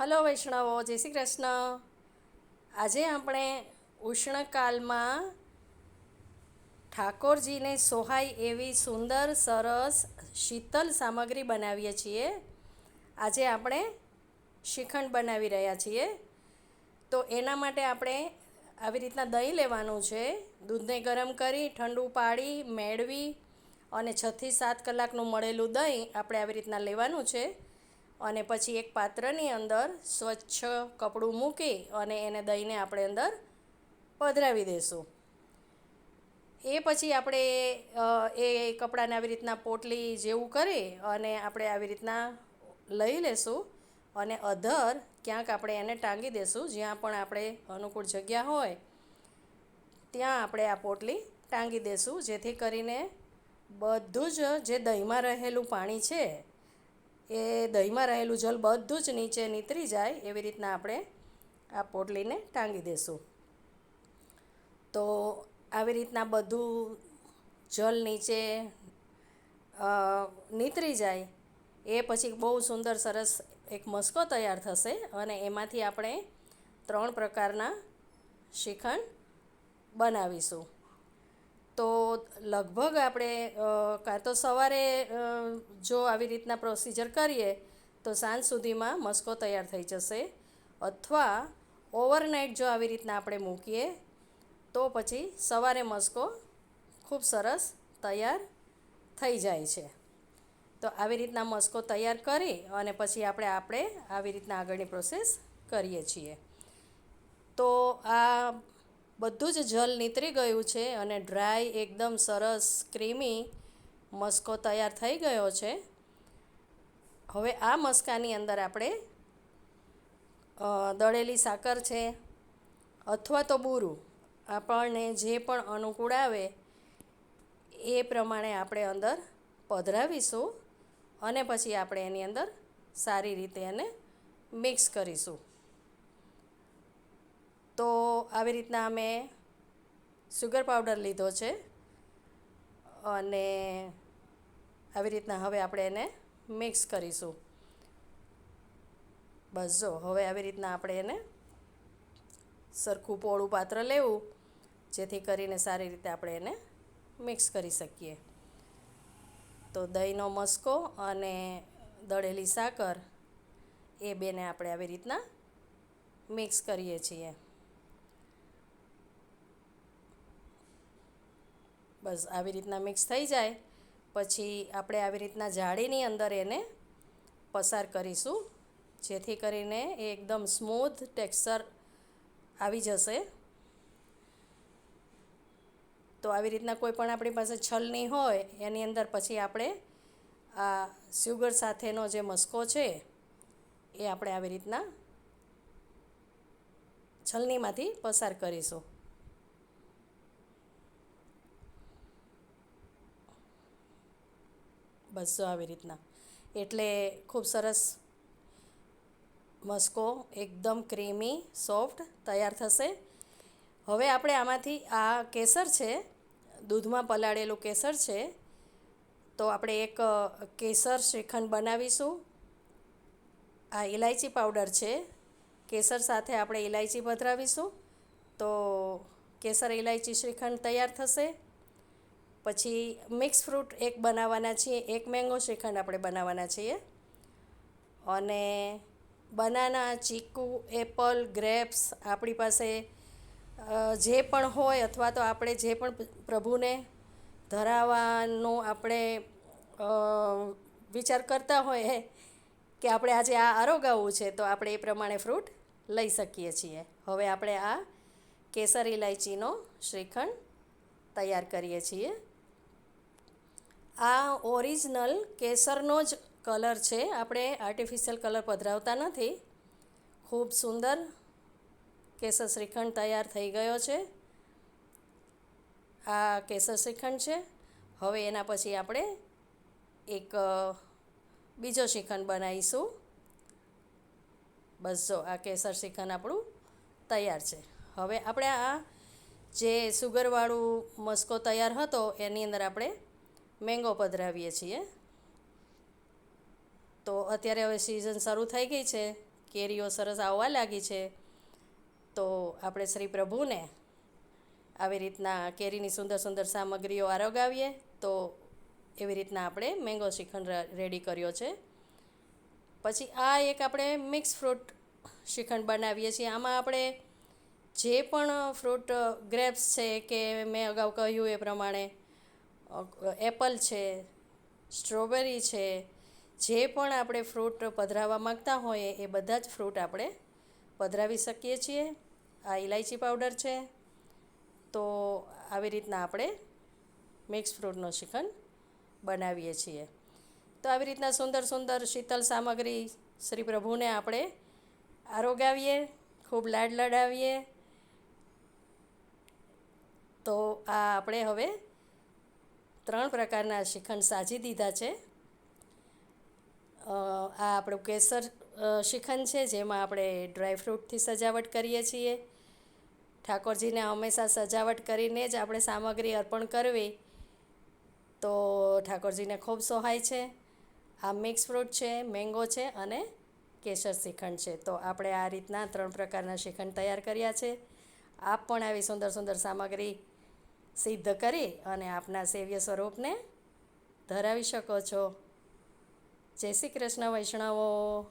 Hello વૈષ્ણવો, જય શ્રી કૃષ્ણ. આજે આપણે ઉષ્ણકાલમાં ઠાકોરજીને સોહાય એવી સુંદર, સરસ, શીતલ સામગ્રી બનાવીએ છીએ. આજે આપણે શ્રીખંડ બનાવી રહ્યા છીએ. તો એના માટે આપણે આવી રીતના દહીં લેવાનું છે. દૂધને ગરમ કરી, ઠંડુ પાડી, મેળવી અને છથી સાત કલાકનું મળેલું દહીં આપણે આવી રીતના લેવાનું છે. અને પછી એક પાત્રની અંદર સ્વચ્છ કપડું મૂકી અને એને દહીંને આપણે અંદર પધરાવી દઈશું એ પછી આપણે એ કપડાને આવી રીતના પોટલી જેવું કરી અને આપણે આવી રીતના લઈ લેશું અને અધર ક્યાંક આપણે એને ટાંગી દેશું, જ્યાં પણ આપણે અનુકૂળ જગ્યા હોય, ત્યાં આપણે આ પોટલી ટાંગી દેશું, જેથી કરીને બધું જ જે દહીંમાં રહેલું પાણી છે એ દહીંમાં રહેલું જલ બધું જ નીચે નીતરી જાય એવી રીતના આપણે આ પોટલીને ટાંગી દેશું. તો આવી રીતના બધું જલ નીચે નીતરી જાય એ પછી બહુ સુંદર સરસ એક મસ્કો તૈયાર થશે અને એમાંથી આપણે ત્રણ પ્રકારના શ્રીખંડ બનાવીશું. તો લગભગ આપણે કાં તો સવારે જો આવી રીતના પ્રોસિજર કરીએ, તો સાંજ સુધીમાં મસ્કો તૈયાર થઈ જશે. અથવા ઓવરનાઇટ જો આવી રીતના આપણે મૂકીએ, તો પછી સવારે મસ્કો ખૂબ સરસ તૈયાર થઈ જાય છે. તો આવી રીતના મસ્કો તૈયાર કરી અને પછી આપણે આપણે આવી રીતના આગળની પ્રોસેસ કરીએ છીએ. તો આ બધું જ જલ નીતરી ગયું છે અને ડ્રાય એકદમ સરસ, ક્રીમી મસ્કો તૈયાર થઈ ગયો છે. હવે આ મસ્કાની અંદર આપણે દળેલી સાકર છે અથવા તો બૂરું. આપણને જે પણ અનુકૂળ આવે, એ પ્રમાણે આપણે અંદર પધરાવીશું અને પછી આપણે એની અંદર સારી રીતે એને મિક્સ કરીશું. તો આવી રીતના અમે સુગર પાવડર લીધો છે અને આવી રીતના હવે આપણે એને મિક્સ કરીશું. બસ જો, હવે આવી રીતના આપણે એને સરખું પોળું પાત્ર લેવું, જેથી કરીને સારી રીતે આપણે એને મિક્સ કરી શકીએ. તો દહીંનો મસ્કો અને દળેલી સાકર એ બેને આપણે આવી રીતના મિક્સ કરીએ છીએ. બસ આવી રીતના મિક્સ થઈ જાય. પછી આપણે આવી રીતના જાળીની અંદર એને પસાર કરીશું, જેથી કરીને એ એકદમ સ્મૂથ ટેક્સચર આવી જશે. તો આવી રીતના કોઈ પણ આપણી પાસે છલની હોય, એની અંદર પછી આપણે આ સુગર સાથેનો જે મસ્કો છે, એ આપણે આવી રીતના છલનીમાંથી પસાર કરીશું. બસ આવી રીતના. એટલે ખૂબ સરસ મસ્કો, એકદમ ક્રીમી, સોફ્ટ, તૈયાર થશે. હવે આપણે આમાંથી આ કેસર છે, દૂધમાં પલાળેલું કેસર છે, તો આપણે એક કેસર શ્રીખંડ બનાવીશું. આ ઇલાયચી પાવડર છે, કેસર સાથે આપણે ઇલાયચી પધરાવીશું. તો કેસર ઇલાયચી શ્રીખંડ તૈયાર થશે. પછી મિક્સ ફ્રૂટ એક બનાવવાના છીએ, એક મેંગો શ્રીખંડ આપણે બનાવવાના છીએ. અને બનાના, ચીકુ, એપલ, ગ્રેપ્સ આપણી પાસે જે પણ હોય અથવા તો આપણે જે પણ પ્રભુને ધરાવવાનું આપણે વિચાર કરતા હોય કે આપણે આજે આ આરોગાવું છે, તો આપણે એ પ્રમાણે ફ્રૂટ લઈ શકીએ છીએ. હવે આપણે આ કેસર ઇલાયચીનો શ્રીખંડ તૈયાર કરીએ છીએ. આ ઓરિજિનલ કેસરનો જ કલર છે. આપણે આર્ટિફિશિયલ કલર પધરાવતા નથી. ખૂબ સુંદર કેસર શ્રીખંડ તૈયાર થઈ ગયો છે. આ કેસર શ્રીખંડ છે. હવે એના પછી આપણે એક બીજો શ્રીખંડ બનાવીશું. બસ જો, આ કેસર શ્રીખંડ આપણું તૈયાર છે. હવે આપણે આ જે સુગરવાળું મસ્કો તૈયાર હતો, એની અંદર આપણે મેંગો પધરાવીએ છીએ. તો અત્યારે હવે સિઝન શરૂ થઈ ગઈ છે. કેરીઓ સરસ આવવા લાગી છે. તો આપણે શ્રી પ્રભુને આવી રીતના કેરીની સુંદર સુંદર સામગ્રીઓ આરોગાવીએ. તો એવી રીતના આપણે મેંગો શ્રીખંડ રેડી કર્યો છે. પછી આ એક આપણે મિક્સ ફ્રૂટ શ્રીખંડ બનાવીએ છીએ. આમાં આપણે જે પણ ફ્રૂટ ગ્રેપ્સ છે કે મેં અગાઉ કહ્યું એ પ્રમાણે એપલ છે, સ્ટ્રોબેરી છે, જે પણ આપણે ફ્રૂટ પધરાવવા માગતા હોઈએ એ બધા જ ફ્રૂટ આપણે પધરાવી શકીએ છીએ. આ ઇલાયચી પાવડર છે. તો આવી રીતના આપણે મિક્સ ફ્રૂટનો શ્રીખંડ બનાવીએ છીએ. તો આવી રીતના સુંદર સુંદર શીતલ સામગ્રી શ્રી પ્રભુને આપણે આરોગાવીએ, ખૂબ લાડ લડાવીએ. તો આ આપણે હવે ત્રણ પ્રકારના શ્રીખંડ સાજી દીધા છે. આ આપણું કેસર શ્રીખંડ છે, જેમાં આપણે ડ્રાયફ્રૂટથી સજાવટ કરીએ છીએ. ઠાકોરજીને હંમેશા સજાવટ કરીને જ આપણે સામગ્રી અર્પણ કરવી. તો ઠાકોરજીને ખૂબ સોહાય છે. આ મિક્સ ફ્રૂટ છે, મેંગો છે અને કેસર શ્રીખંડ છે. તો આપણે આ રીતના ત્રણ પ્રકારના શ્રીખંડ તૈયાર કર્યા છે. આપ પણ આવી સુંદર સુંદર સામગ્રી સિદ્ધ કરી અને આપના સેવ્ય સ્વરૂપને ધરાવી શકો છો. જય શ્રી કૃષ્ણ વૈષ્ણવો.